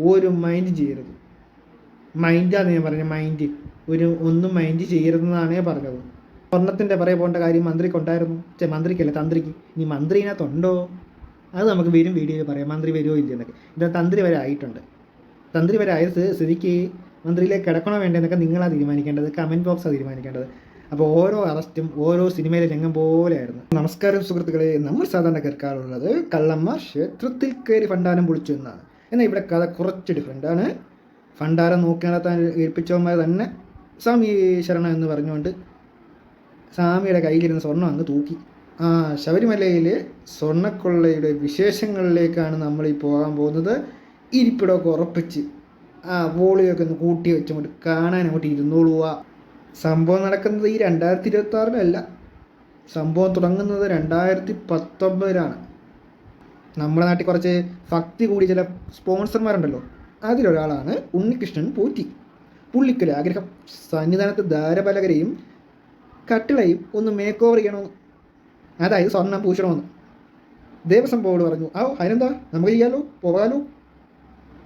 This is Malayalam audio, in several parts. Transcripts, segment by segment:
ഒരു മൈൻഡ് ചെയ്യരുത്. മൈൻഡാണ് ഞാൻ പറഞ്ഞത് മൈൻഡ് ഒരു ഒന്നും മൈൻഡ് ചെയ്യരുതെന്നാണ് ഞാൻ പറഞ്ഞത്. സ്വർണത്തിന്റെ പറയ പോകേണ്ട കാര്യം മന്ത്രിക്ക് ഉണ്ടായിരുന്നു. ചെ മന്ത്രിക്കല്ല തന്ത്രിക്ക്. ഇനി മന്ത്രിനകത്തുണ്ടോ അത് നമുക്ക് വരും വീഡിയോയിൽ പറയാം. മന്ത്രി വരുമോ ഇല്ലെന്നൊക്കെ ഇത് തന്ത്രി വരെ ആയിട്ടുണ്ട്. തന്ത്രി വരെ ആയത് സ്ഥി- സ്ഥിതിക്ക് മന്ത്രിയിലേക്ക് കിടക്കണോ വേണ്ടതെന്നൊക്കെ നിങ്ങളാണ് തീരുമാനിക്കേണ്ടത്. കമന്റ് ബോക്സാണ് തീരുമാനിക്കേണ്ടത്. അപ്പോൾ ഓരോ അറസ്റ്റും ഓരോ സിനിമയിലെ രംഗം പോലെയായിരുന്നു നമസ്കാരം സുഹൃത്തുക്കളെ. നമ്മൾ സാധാരണ കേൾക്കാറുള്ളത് കള്ളമ്മ ക്ഷേത്രത്തിൽ കയറി ഭണ്ഡാരം പൊളിച്ചു എന്നാണ്. എന്നാൽ ഇവിടെ കഥ കുറച്ച് ഡിഫറെന്റ് ആണ്. ഭണ്ഡാരം നോക്കി നടത്താൻ ഏൽപ്പിച്ചവന്മാർ തന്നെ സ്വാമി എന്ന് പറഞ്ഞുകൊണ്ട് സ്വാമിയുടെ കയ്യിലിരുന്ന സ്വർണം അങ്ങ് തൂക്കി. ആ ശബരിമലയിൽ സ്വർണക്കൊള്ളയുടെ വിശേഷങ്ങളിലേക്കാണ് നമ്മൾ ഈ പോകാൻ പോകുന്നത്. ഇരിപ്പിടമൊക്കെ ഉറപ്പിച്ച് ആ വോളിയൊക്കെ ഒന്ന് കൂട്ടി വെച്ചങ്ങോട്ട് കാണാൻ അങ്ങോട്ട് ഇരുന്നോളുക സംഭവം നടക്കുന്നത് ഈ രണ്ടായിരത്തി ഇരുപത്തി ആറിലല്ല സംഭവം തുടങ്ങുന്നത് രണ്ടായിരത്തി പത്തൊമ്പതിലാണ്. നമ്മുടെ നാട്ടിൽ കുറച്ച് ഭക്തി കൂടി ചില സ്പോൺസർമാരുണ്ടല്ലോ അതിലൊരാളാണ് ഉണ്ണികൃഷ്ണൻ പോറ്റി. പുള്ളിക്കൊരു ആഗ്രഹം. സന്നിധാനത്ത് ധാരപലകരെയും കട്ടിളയും ഒന്ന് മേക്ക് ഓവർ ചെയ്യണമെന്ന് അതായത് സ്വർണം പൂശണമെന്ന് ദേവസ്വം ബോർഡ് പറഞ്ഞു ആ അതിനെന്താ? നമുക്ക് ചെയ്യാലോ? പോകാലോ?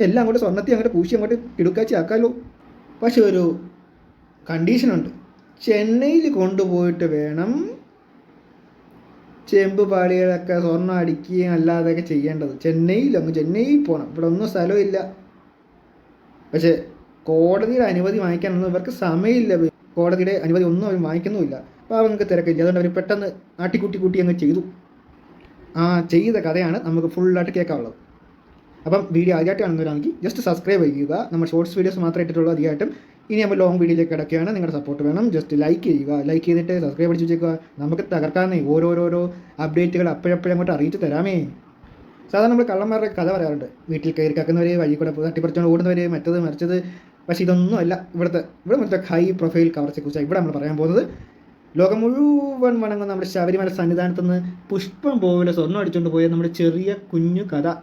എല്ലാം അങ്ങോട്ട് സ്വർണത്തി അങ്ങോട്ട് പൂശി അങ്ങോട്ട് കിടുക്കാച്ചി ആക്കാലോ? പക്ഷെ ഒരു കണ്ടീഷനുണ്ട് ചെന്നൈയിൽ കൊണ്ടുപോയിട്ട് വേണം ചെമ്പ് പാളികളൊക്കെ സ്വർണം അടിക്കുകയും അല്ലാതെയൊക്കെ ചെയ്യേണ്ടത്. ചെന്നൈയിൽ അങ്ങ് ചെന്നൈയിൽ പോകണം ഇവിടെ ഒന്നും സ്ഥലമില്ല. പക്ഷേ കോടതിയുടെ അനുമതി വാങ്ങിക്കാനൊന്നും ഇവർക്ക് സമയമില്ല. കോടതിയുടെ അനുമതി ഒന്നും അവർ വാങ്ങിക്കുന്നുമില്ല. അപ്പോൾ അവർക്ക് തിരക്കില്ല. അതുകൊണ്ട് അവർ പെട്ടെന്ന് ആട്ടിക്കുട്ടി കൂട്ടി അങ്ങ് ചെയ്തു. ആ ചെയ്ത കഥയാണ് നമുക്ക് ഫുള്ളായിട്ട് കേൾക്കാനുള്ളത്. അപ്പം വീഡിയോ ആദ്യമായിട്ട് കാണുന്നവരാണെങ്കിൽ ജസ്റ്റ് സബ്സ്ക്രൈബ് ചെയ്യുക. നമ്മൾ ഷോർട്സ് വീഡിയോസ് മാത്രമേ ഇട്ടിട്ടുള്ളൂ അധികമായിട്ടും. ഇനി നമ്മൾ ലോങ് വീഡിയോയിലേക്ക് കിടക്കുകയാണ്. നിങ്ങളുടെ സപ്പോർട്ട് വേണം. ജസ്റ്റ് ലൈക്ക് ചെയ്യുക. ലൈക്ക് ചെയ്തിട്ട് സബ്സ്ക്രൈബ് അടിച്ച് വെച്ചേക്കുക. നമുക്ക് തകർക്കാമെന്നേ. ഓരോരോരോ അപ്ഡേറ്റുകൾ അപ്പോഴപ്പോഴും അങ്ങോട്ട് അറിയിച്ച് തരാമേ. സാധാരണ നമ്മൾ കള്ളന്മാരുടെ കഥ പറയാറുണ്ട്. വീട്ടിൽ കയറി കക്കുന്നവർ വഴി കൂടെ തട്ടിപ്പറിച്ചുകൊണ്ട് ഓടുന്നവർ മറ്റത് മറിച്ചത്. പക്ഷേ ഇതൊന്നും അല്ല. ഇവിടുത്തെ ഇവിടെ മറ്റേ ഹൈ പ്രൊഫൈൽ കവർച്ചയെക്കുറിച്ചാണ് ഇവിടെ നമ്മൾ പറയാൻ പോകുന്നത്. ലോകം മുഴുവൻ വണങ്ങുന്ന നമ്മുടെ ശബരിമല സന്നിധാനത്ത് നിന്ന് പുഷ്പം പോലെ സ്വർണം അടിച്ചുകൊണ്ട് പോയ നമ്മുടെ ചെറിയ കുഞ്ഞു കഥ.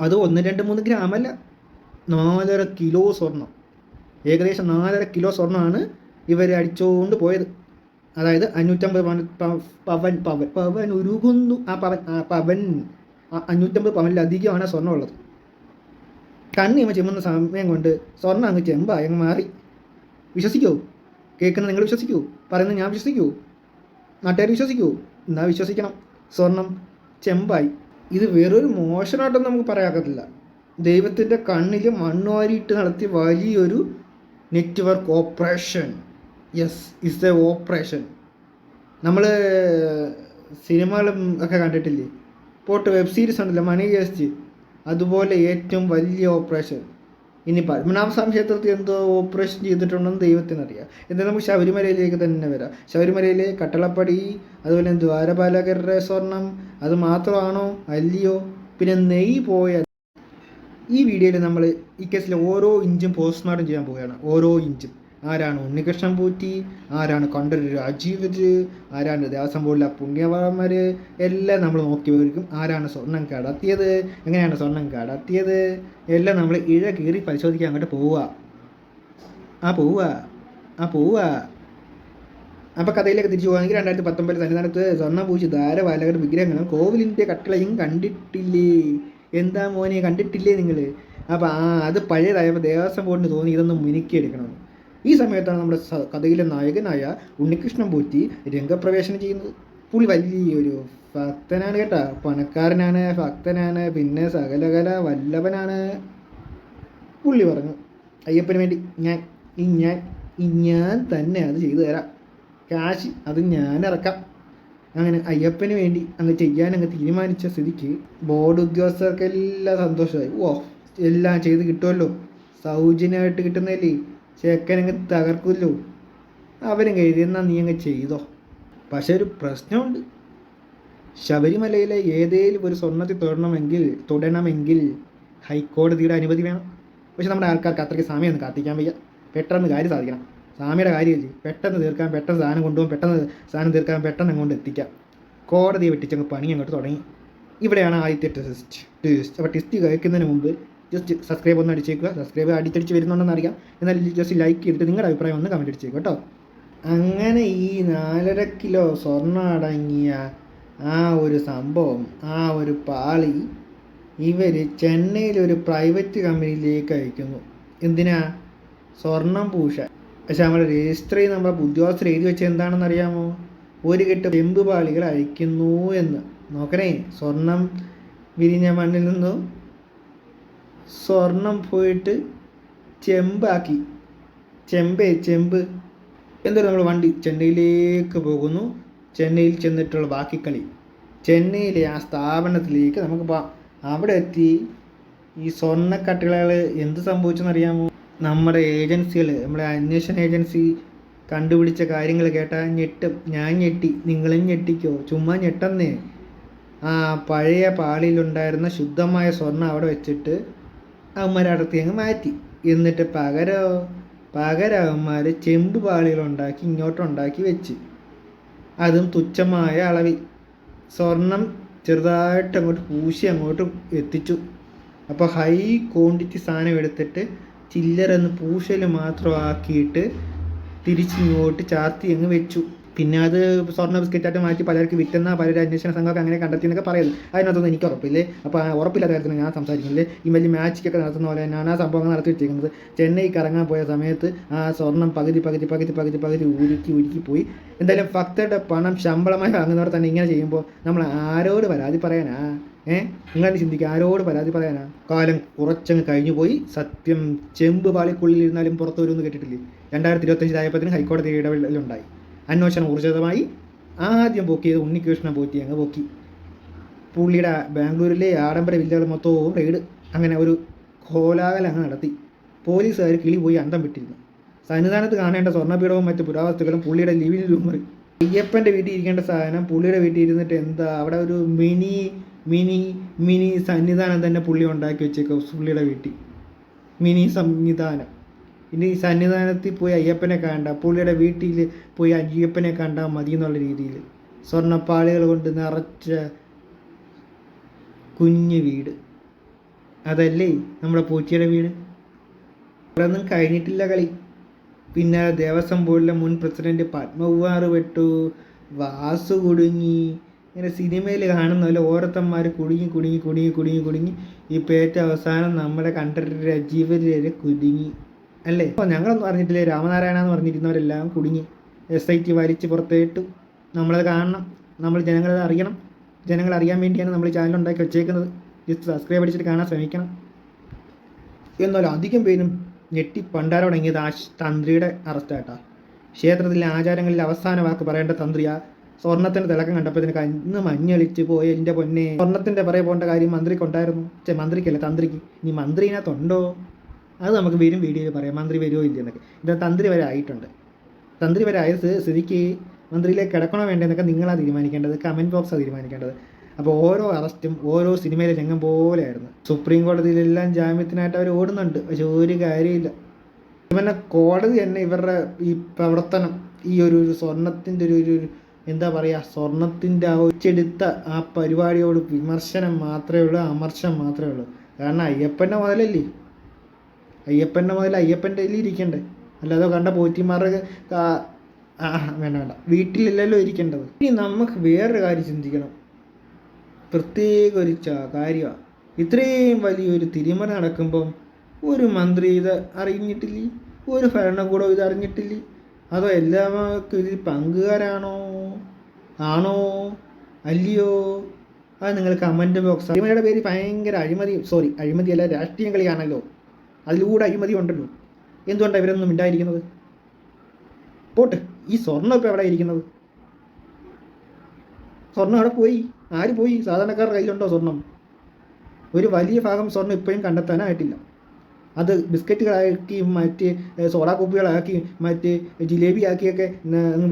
അത് ഒന്ന് രണ്ട് മൂന്ന് ഗ്രാമല്ല. നാലര കിലോ സ്വർണം ഏകദേശം നാലര കിലോ സ്വർണമാണ് ഇവർ അടിച്ചുകൊണ്ട് പോയത്. അതായത് അഞ്ഞൂറ്റമ്പത് പവൻ പവൻ പവൻ പവൻ ഉരുകുന്നു. ആ പവൻ ആ പവൻ അഞ്ഞൂറ്റമ്പത് പവനിലധികമാണ് സ്വർണമുള്ളത്. കണ്ണിമ ചെമ്മുന്ന സമയം കൊണ്ട് സ്വർണം അങ്ങ് ചെമ്പായി അങ്ങ് മാറി. വിശ്വസിക്കൂ. കേൾക്കുന്ന നിങ്ങൾ വിശ്വസിക്കൂ. പറയുന്നത് ഞാൻ വിശ്വസിക്കൂ. നാട്ടുകാർ വിശ്വസിക്കൂ. എന്നാ വിശ്വസിക്കണം. സ്വർണം ചെമ്പായി. ഇത് വേറൊരു മോശമായിട്ടൊന്നും നമുക്ക് പറയാക്കത്തില്ല ദൈവത്തിന്റെ കണ്ണിൽ മണ്ണുവാരിയിട്ട് നടത്തിയ വലിയൊരു network operation. Yes is a operation. നമ്മൾ സിനിമകളും ഒക്കെ കണ്ടിട്ടില്ലേ? പോട്ട് വെബ് സീരീസ് ഉണ്ടല്ലോ മണി കേസ്റ്റ് അതുപോലെ ഏറ്റവും വലിയ ഓപ്പറേഷൻ. ഇനി പത്മനാഭസ്വാമി ക്ഷേത്രത്തിൽ എന്തോ ഓപ്പറേഷൻ ചെയ്തിട്ടുണ്ടെന്ന് ദൈവത്തിനറിയാം. എന്തായാലും നമുക്ക് ശബരിമലയിലേക്ക് തന്നെ വരാം. ശബരിമലയിലെ കട്ടളപ്പടി അതുപോലെ ദ്വാരപാലകരുടെ സ്വർണം അത് മാത്രമാണോ അല്ലയോ? പിന്നെ നെയ് പോയ ഈ വീഡിയോയിൽ നമ്മൾ ഈ കേസിലെ ഓരോ ഇഞ്ചും പോസ്റ്റ്മോർട്ടം ചെയ്യാൻ പോവുകയാണ്. ഓരോ ഇഞ്ചും. ആരാണ് ഉണ്ണികൃഷ്ണൻ പൂറ്റി ആരാണ് കൊണ്ടൊരു രാജീവര് ആരാണ് ദേവസ്വം ബോർഡിലെ പുണ്യവാന്മാർ എല്ലാം നമ്മൾ നോക്കി വരും ആരാണ് സ്വർണം കടത്തിയത് എങ്ങനെയാണ് സ്വർണം കടത്തിയത് എല്ലാം നമ്മൾ ഇഴ കീറി പരിശോധിക്കാൻ അങ്ങോട്ട് പോവുക. ആ പോവുക ആ പോവുക. അപ്പോൾ കഥയിലേക്ക് തിരിച്ചു പോകുകയാണെങ്കിൽ രണ്ടായിരത്തി പത്തൊമ്പതിൽ സന്നിധാനത്ത് സ്വർണ പൂശി ധാരവാലകർ വിഗ്രഹങ്ങളും കോവിലിന്റെ കട്ടളയും കണ്ടിട്ടില്ലേ? എന്താ മോനെ കണ്ടിട്ടില്ലേ നിങ്ങൾ അപ്പോൾ ആ അത് പഴയതായപ്പോൾ ദേവസ്വം ബോർഡിന് തോന്നി ഇതൊന്ന് മിനുക്കിയെടുക്കണമെന്ന് ഈ സമയത്താണ് നമ്മുടെ കഥയിലെ നായകനായ ഉണ്ണികൃഷ്ണൻ പൂറ്റി രംഗപ്രവേശനം ചെയ്യുന്നത്. പുള്ളി വലിയൊരു ഭക്തനാണ് കേട്ടോ. പണക്കാരനാണ് ഭക്തനാണ് പിന്നെ സകലകല വല്ലവനാണ്. പുള്ളി പറഞ്ഞു അയ്യപ്പന് വേണ്ടി ഞാൻ ഈ ഞാൻ ഈ ഞാൻ തന്നെ അത് ചെയ്തു തരാം. കാശ് അത് ഞാൻ ഇറക്കാം. അങ്ങനെ അയ്യപ്പന് വേണ്ടി അങ്ങ് ചെയ്യാൻ അങ്ങ് തീരുമാനിച്ച സ്ഥിതിക്ക് ബോർഡ് ഉദ്യോഗസ്ഥർക്ക് എല്ലാം സന്തോഷമായി. ഓ എല്ലാം ചെയ്ത് കിട്ടുമല്ലോ സൗജന്യമായിട്ട് കിട്ടുന്നതല്ലേ. ചേക്കനങ്ങ് തകർക്കുമല്ലോ അവരും കരുതി എന്നാൽ നീ അങ്ങ് ചെയ്തോ. പക്ഷെ ഒരു പ്രശ്നമുണ്ട്. ശബരിമലയിലെ ഏതെങ്കിലും ഒരു സ്വർണത്തിൽ തൊടണമെങ്കിൽ തൊടണമെങ്കിൽ ഹൈക്കോടതിയുടെ അനുമതി വേണം. പക്ഷെ നമ്മുടെ ആൾക്കാർക്ക് അത്രയ്ക്ക് സമയമൊന്നും കാത്തിക്കാൻ വയ്യ. പെട്ടെന്ന് കാര്യം സാധിക്കണം. സ്വാമിയുടെ കാര്യമല്ലേ? പെട്ടെന്ന് തീർക്കാൻ പെട്ടെന്ന് സാധനം കൊണ്ടുപോകും പെട്ടെന്ന് സാധനം തീർക്കാൻ പെട്ടെന്ന് അങ്ങോട്ട് എത്തിക്കാം. കോടതിയെ വെട്ടിച്ചങ്ങ് പണി അങ്ങോട്ട് തുടങ്ങി. ഇവിടെയാണ് ആദ്യത്തെ ടെസ്റ്റ് ട്വിസ്റ്റ് അപ്പോൾ ടെസ്റ്റ് കഴിക്കുന്നതിന് മുമ്പ് ജസ്റ്റ് സബ്സ്ക്രൈബ് ഒന്ന് അടിച്ചേക്കുക. സബ്സ്ക്രൈബ് അടിച്ചടിച്ച് വരുന്നുണ്ടെന്ന് അറിയാം. എന്നാൽ ജസ്റ്റ് ലൈക്ക് ചെയ്തിട്ട് നിങ്ങളുടെ അഭിപ്രായം ഒന്ന് കമന്റ് അടിച്ചേക്കുക കേട്ടോ. അങ്ങനെ ഈ നാലര കിലോ സ്വർണം അടങ്ങിയ ആ ഒരു സംഭവം ആ ഒരു പാളി ഇവർ ചെന്നൈയിലൊരു പ്രൈവറ്റ് കമ്പനിയിലേക്ക് അയക്കുന്നു. എന്തിനാ? സ്വർണം പൂശാൻ. പക്ഷെ നമ്മുടെ രജിസ്റ്ററിൽ നമ്മൾ ഉദ്യോഗസ്ഥർ എഴുതി വെച്ചത് എന്താണെന്ന് അറിയാമോ ഒരു കെട്ട് ചെമ്പ് പാളികൾ അയക്കുന്നു എന്ന്. നോക്കണേ സ്വർണം വിരിഞ്ഞ മണ്ണിൽ നിന്നും? സ്വർണം പോയിട്ട് ചെമ്പാക്കി. ചെമ്പേ ചെമ്പ്. എന്തായാലും നമ്മൾ വണ്ടി ചെന്നൈയിലേക്ക് പോകുന്നു. ചെന്നൈയിൽ ചെന്നിട്ടുള്ള ബാക്കി കളി ചെന്നൈയിലെ ആ സ്ഥാപനത്തിലേക്ക് നമുക്ക് പോവാം. അവിടെ എത്തി ഈ സ്വർണക്കട്ടുകൾ എന്ത് സംഭവിച്ചെന്നറിയാമോ? നമ്മുടെ ഏജൻസികൾ നമ്മുടെ അന്വേഷണ ഏജൻസി കണ്ടുപിടിച്ച കാര്യങ്ങൾ കേട്ടാൽ ഞെട്ടും. ഞാൻ ഞെട്ടി. നിങ്ങളും ഞെട്ടിക്കോ? ചുമ്മാ ഞെട്ടെന്നേ. ആ പഴയ പാളിയിലുണ്ടായിരുന്ന ശുദ്ധമായ സ്വർണം അവിടെ വെച്ചിട്ട് അവന്മാരടത്തി അങ്ങ് മാറ്റി. എന്നിട്ട് പകരോ പകരം അവന്മാർ ചെമ്പ് പാളികളുണ്ടാക്കി ഇങ്ങോട്ടുണ്ടാക്കി വെച്ച്. അതും തുച്ഛമായ അളവിൽ. സ്വർണം ചെറുതായിട്ട് അങ്ങോട്ട് പൂശി അങ്ങോട്ട് എത്തിച്ചു. അപ്പോൾ ഹൈ ക്വാണ്ടിറ്റി സാധനം എടുത്തിട്ട് ചില്ലറന്ന് പൂശൽ മാത്രമാക്കിയിട്ട് തിരിച്ചിങ്ങോട്ട് ചാർത്തി അങ്ങ് വെച്ചു. പിന്നെ അത് സ്വർണ ബിസ്ക്കറ്റായിട്ട് മാറ്റി പലർക്ക് വിറ്റെന്ന പലരും അന്വേഷണ സംഘമൊക്കെ അങ്ങനെ കണ്ടെത്തി എന്നൊക്കെ പറയുന്നത്. അതിനകത്തൊന്നും എനിക്ക് ഉറപ്പില്ല? അപ്പോൾ ഉറപ്പില്ലാത്ത കാര്യത്തിൽ ഞാൻ സംസാരിക്കുന്നില്ലേ? ഈ വലിയ മാച്ചിക്കൊക്കെ നടത്തുന്ന പോലെ തന്നെയാണ് ആ സംഭവങ്ങൾ നടത്തി വെച്ചിരിക്കുന്നത് ചെന്നൈക്ക് ഇറങ്ങാൻ പോയ സമയത്ത് ആ സ്വർണം പകുതി പകുതി പകുതി പകുതി പകുതി ഉരുക്കി ഉരുക്കി പോയി. എന്തായാലും ഭക്തരുടെ പണം ശമ്പളമായി വാങ്ങുന്നവർ തന്നെ ഇങ്ങനെ ചെയ്യുമ്പോൾ നമ്മൾ ആരോട് പരാതി പറയാനാ? ഏ? ഇങ്ങനെ ചിന്തിക്കുക ആരോട് പരാതി പറയാനാ? കാലം കുറച്ചങ്ങ് കഴിഞ്ഞു പോയി. സത്യം ചെമ്പ് പാളിക്കുള്ളിൽ ഇരുന്നാലും പുറത്തു വരുമെന്ന് കേട്ടിട്ടില്ലേ? രണ്ടായിരത്തി ഇരുപത്തഞ്ചിലായപ്പോഴത്തേന് ഹൈക്കോടതി ഇടപെടലുണ്ടായി. അന്വേഷണം ഊർജിതമായി ആദ്യം പൊക്കിയത് ഉണ്ണികൃഷ്ണൻ പോറ്റി അങ്ങ് പൊക്കി. പുള്ളിയുടെ ബാംഗ്ലൂരിലെ ആഡംബര വില്ലകൾ മൊത്തവും റെയ്ഡ് അങ്ങനെ ഒരു കോലാഹലം അങ്ങ് നടത്തി. പോലീസുകാർ കിളി പോയി അന്തം വിട്ടിരുന്നു. സന്നിധാനത്ത് കാണേണ്ട സ്വർണപീഠവും മറ്റ് പുരാവസ്തുക്കളും പുള്ളിയുടെ ലിവിംഗ് റൂമിൽ അയ്യപ്പന്റെ വീട്ടിൽ ഇരിക്കേണ്ട സാധനം പുള്ളിയുടെ വീട്ടിൽ ഇരുന്നിട്ട് എന്താ? അവിടെ ഒരു മിനി മിനി മിനി സന്നിധാനം തന്നെ പുള്ളി ഉണ്ടാക്കി വെച്ചേക്കും പുള്ളിയുടെ വീട്ടിൽ. മിനി സംവിധാനം. ഇനി സന്നിധാനത്തിൽ പോയി അയ്യപ്പനെ കണ്ട പുള്ളിയുടെ വീട്ടിൽ പോയി അയ്യപ്പനെ കണ്ടാൽ മതി എന്നുള്ള രീതിയിൽ. സ്വർണപ്പാളികൾ കൊണ്ട് നിറച്ച കുഞ്ഞു വീട്. അതല്ലേ നമ്മുടെ പൂച്ചയുടെ വീട്? അവിടെയൊന്നും കഴിഞ്ഞിട്ടില്ല കളി. പിന്നെ ദേവസ്വം ബോർഡിലെ മുൻ പ്രസിഡന്റ് പത്മകുമാർ പെട്ടു. വാസു കുടുങ്ങി. ഇങ്ങനെ സിനിമയിൽ കാണുന്ന പോലെ ഓരോത്തന്മാർ കുടുങ്ങി കുടുങ്ങി കുടുങ്ങി കുടുങ്ങി കുടുങ്ങി. ഇപ്പോൾ ഏറ്റവും അവസാനം നമ്മുടെ രാജീവർ വരെ കുടുങ്ങി. അല്ലേ? അപ്പോൾ ഞങ്ങളൊന്നും അറിഞ്ഞിട്ടില്ലേ. രാമനാരായണ എന്ന് പറഞ്ഞിരുന്നവരെല്ലാം കുടുങ്ങി എസ് ഐ ടി വലിച്ച് പുറത്തേട്ടു നമ്മളത് കാണണം. നമ്മൾ ജനങ്ങളത് അറിയണം. ജനങ്ങൾ അറിയാൻ വേണ്ടിയാണ് നമ്മൾ ചാനൽ ഉണ്ടാക്കി വെച്ചേക്കുന്നത്. ജസ്റ്റ് സബ്സ്ക്രൈബ് അടിച്ചിട്ട് കാണാൻ ശ്രമിക്കണം. എന്നാൽ അധികം പേരും ഞെട്ടി പണ്ടാരോടങ്ങിയത് ആ തന്ത്രിയുടെ അറസ്റ്റായിട്ടാ ക്ഷേത്രത്തിലെ ആചാരങ്ങളിൽ അവസാന വാക്ക് പറയേണ്ട തന്ത്രിയാ. സ്വർണത്തിന്റെ തിളക്കം കണ്ടപ്പോഴത്തേന് കണ്ണ് മഞ്ഞളിച്ച് പോയി. എന്റെ പൊന്നെ സ്വർണത്തിന്റെ പറയെ പോകേണ്ട കാര്യം മന്ത്രിക്കുണ്ടായിരുന്നു. ചെ മന്ത്രിക്കല്ല തന്ത്രിക്ക്. ഇനി മന്ത്രിനകത്തുണ്ടോ? അത് നമുക്ക് വരും വീഡിയോയിൽ പറയാം. മന്ത്രി വരുമോ ഇല്ല എന്നൊക്കെ. ഇത് തന്ത്രി വരെ ആയിട്ടുണ്ട്. തന്ത്രി വരെ ആയ സ്ഥി- സ്ഥിതിക്ക് മന്ത്രിയിലേക്ക് കിടക്കണോ വേണ്ടതെന്നൊക്കെ നിങ്ങളാണ് തീരുമാനിക്കേണ്ടത്. കമന്റ് ബോക്സാണ് തീരുമാനിക്കേണ്ടത്. അപ്പോൾ ഓരോ അറസ്റ്റും ഓരോ സിനിമയിലെ രംഗം പോലെയായിരുന്നു. സുപ്രീം കോടതിയിലെല്ലാം ജാമ്യത്തിനായിട്ട് അവർ ഓടുന്നുണ്ട്. പക്ഷെ ഒരു കാര്യമില്ല പിന്നെ കോടതി തന്നെ ഇവരുടെ ഈ പ്രവർത്തനം ഈ ഒരു സ്വർണത്തിന്റെ ഒരു ഒരു എന്താ പറയുക സ്വർണത്തിന്റെ ആ ഒച്ചെടുത്ത ആ പരിപാടിയോട് വിമർശനം മാത്രമേ ഉള്ളൂ അമർശം മാത്രമേ ഉള്ളൂ. കാരണം അയ്യപ്പന്റെ മുതലല്ലേ? അയ്യപ്പന്റെ മുതൽ അയ്യപ്പന്റെ കയ്യിൽ ഇരിക്കണ്ടേ? അല്ലാതെ കണ്ട പോറ്റിമാരുടെ വേണ്ട വേണ്ട. വീട്ടിലല്ലല്ലോ ഇരിക്കേണ്ടത്. ഇനി നമുക്ക് വേറൊരു കാര്യം ചിന്തിക്കണം. പ്രത്യേക ഒരു കാര്യമാണ് ഇത്രയും വലിയൊരു തിരിമറി നടക്കുമ്പം ഒരു മന്ത്രി ഇത് അറിഞ്ഞിട്ടില്ലേ? ഒരു ഭരണകൂടം ഇത് അറിഞ്ഞിട്ടില്ലേ? അതോ എല്ലാവർക്കും ഇതിൽ പങ്കുകാരാണോ? ആണോ? അല്ലയോ? അത് നിങ്ങൾ കമന്റ് ബോക്സ് അഴിമതിയുടെ പേര് ഭയങ്കര അഴിമതി സോറി അഴിമതിയല്ല രാഷ്ട്രീയം കളിയാണല്ലോ. അതിലൂടെ അഴിമതി ഉണ്ടല്ലോ. എന്തുകൊണ്ടാണ് ഇവരൊന്നും മിണ്ടായിരിക്കുന്നത് പോട്ട് ഈ സ്വർണം ഇപ്പോൾ എവിടെ ഇരിക്കുന്നത്? സ്വർണം അവിടെ പോയി. ആര് പോയി? സാധാരണക്കാരുടെ കയ്യിലുണ്ടോ സ്വർണം ഒരു വലിയ ഭാഗം സ്വർണം ഇപ്പോഴും കണ്ടെത്താനായിട്ടില്ല. അത് ബിസ്ക്കറ്റുകളാക്കി മറ്റ് സോഡാ കുപ്പികളാക്കി മറ്റ് ജിലേബി ആക്കിയൊക്കെ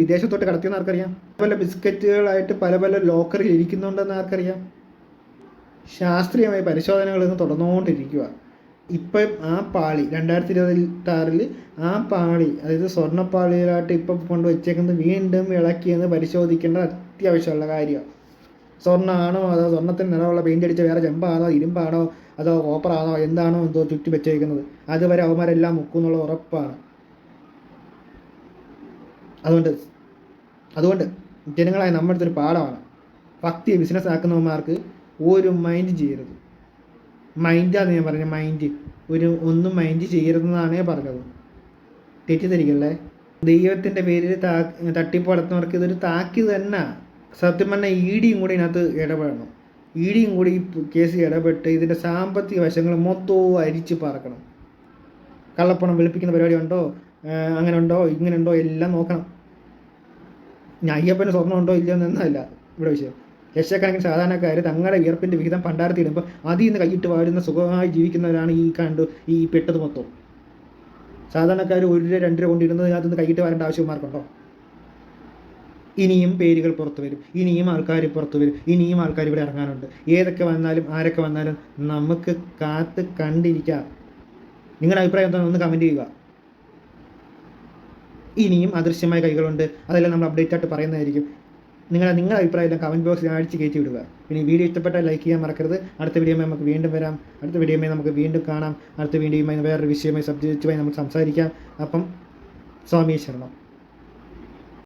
വിദേശത്തോട്ട് കടത്തിയെന്ന് ആർക്കറിയാം? പല ബിസ്ക്കറ്റുകളായിട്ട് പല പല ലോക്കറിൽ ഇരിക്കുന്നുണ്ടെന്ന് ആർക്കറിയാം? ശാസ്ത്രീയമായ പരിശോധനകൾ ഇന്ന് തുടർന്നുകൊണ്ടിരിക്കുക ഇപ്പം ആ പാളി രണ്ടായിരത്തി ഇരുപത്തി ആറിൽ ആ പാളി അതായത് സ്വർണപ്പാളിയിലായിട്ട് ഇപ്പം കൊണ്ട് വെച്ചേക്കുന്നത് വീണ്ടും ഇളക്കിയെന്ന് പരിശോധിക്കേണ്ട അത്യാവശ്യമുള്ള കാര്യമാണ്. സ്വർണമാണോ അതോ സ്വർണത്തിന് നിറമുള്ള പെയിന്റ് അടിച്ച വേറെ ചെമ്പാണോ ഇരുമ്പാണോ അതോ കോപ്പറാണോ എന്താണോ എന്തോ ചുറ്റി വെച്ചേക്കുന്നത്. അതുവരെ അവന്മാരെല്ലാം മുക്കുന്നുള്ള ഉറപ്പാണ്. അതുകൊണ്ട് അതുകൊണ്ട് ജനങ്ങളായ നമ്മുടെ അടുത്തൊരു പാഠമാണ്. ഭക്തി ബിസിനസ് ആക്കുന്നവന്മാർക്ക് ഒരു മൈൻഡ് ചെയ്യരുത്. മൈൻഡാന്ന് ഞാൻ പറഞ്ഞത് മൈൻഡ് ഒരു ഒന്നും മൈൻഡ് ചെയ്യരുതെന്നാണ് ഞാൻ പറഞ്ഞത്. തെറ്റിദ്ധരിക്കല്ലേ? ദൈവത്തിന്റെ പേരിൽ താ തട്ടിപ്പ് നടത്തുന്നവർക്ക് ഇതൊരു താക്കി തന്നെ. സത്യം പറഞ്ഞാൽ ഇ ഡിയും കൂടി ഇതിനകത്ത് ഇടപെടണം. ഇ ഡിയും കൂടി ഈ കേസിൽ ഇടപെട്ട് ഇതിന്റെ സാമ്പത്തിക വശങ്ങൾ മൊത്തവും അരിച്ച് പറക്കണം. കള്ളപ്പണം വെളുപ്പിക്കുന്ന പരിപാടി ഉണ്ടോ? അങ്ങനെ ഉണ്ടോ? ഇങ്ങനെ ഉണ്ടോ? എല്ലാം നോക്കണം. ഞാൻ അയ്യപ്പന് സ്വർണം ഉണ്ടോ? ഇല്ലയോ എന്നല്ല ഇവിടെ വിഷയം. ലക്ഷക്കണക്കിന് സാധാരണക്കാർ തങ്ങളുടെ വിയർപ്പിന്റെ വിഹിതം പണ്ടാരത്തിടുമ്പോൾ അതിൽ നിന്ന് കൈയിട്ട് വാഴുന്ന സുഖമായി ജീവിക്കുന്നവരാണ് ഈ കണ്ടു ഈ പെട്ടത് മൊത്തം. സാധാരണക്കാർ ഒരു രൂപ രണ്ട് രൂപ കൊണ്ടിരുന്നത് അതിൽ നിന്ന് കൈയിട്ട് വരേണ്ട ആവശ്യമാർക്കുണ്ടോ ഇനിയും പേരുകൾ പുറത്തു വരും. ഇനിയും ആൾക്കാർ പുറത്തു വരും. ഇനിയും ആൾക്കാർ ഇവിടെ ഇറങ്ങാനുണ്ട്. ഏതൊക്കെ വന്നാലും ആരൊക്കെ വന്നാലും നമുക്ക് കാത്ത് കണ്ടിരിക്കാം. നിങ്ങളുടെ അഭിപ്രായം എന്താണെന്ന് ഒന്ന് കമന്റ് ചെയ്യുക. ഇനിയും അദൃശ്യമായ കൈകളുണ്ട്. അതെല്ലാം നമ്മൾ അപ്ഡേറ്റ് ആയിട്ട് പറയുന്നതായിരിക്കും. നിങ്ങളുടെ നിങ്ങളുടെ അഭിപ്രായം കമന്റ് ബോക്സിൽ അടിച്ച് കയറ്റി വിടുക. പിന്നെ വീഡിയോ ഇഷ്ടപ്പെട്ടാൽ ലൈക്ക് ചെയ്യാൻ മറക്കരുത്. അടുത്ത വീഡിയോമായി നമുക്ക് വീണ്ടും വരാം. അടുത്ത വീഡിയോമായി നമുക്ക് വീണ്ടും കാണാം. അടുത്ത വീഡിയോയുമായി വേറൊരു വിഷയമായി സബ്ജക്റ്റുമായി നമുക്ക് സംസാരിക്കാം. അപ്പം സ്വാമി ശരണം.